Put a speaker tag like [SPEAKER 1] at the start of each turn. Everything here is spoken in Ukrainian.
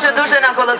[SPEAKER 1] хочу дуже наголосити.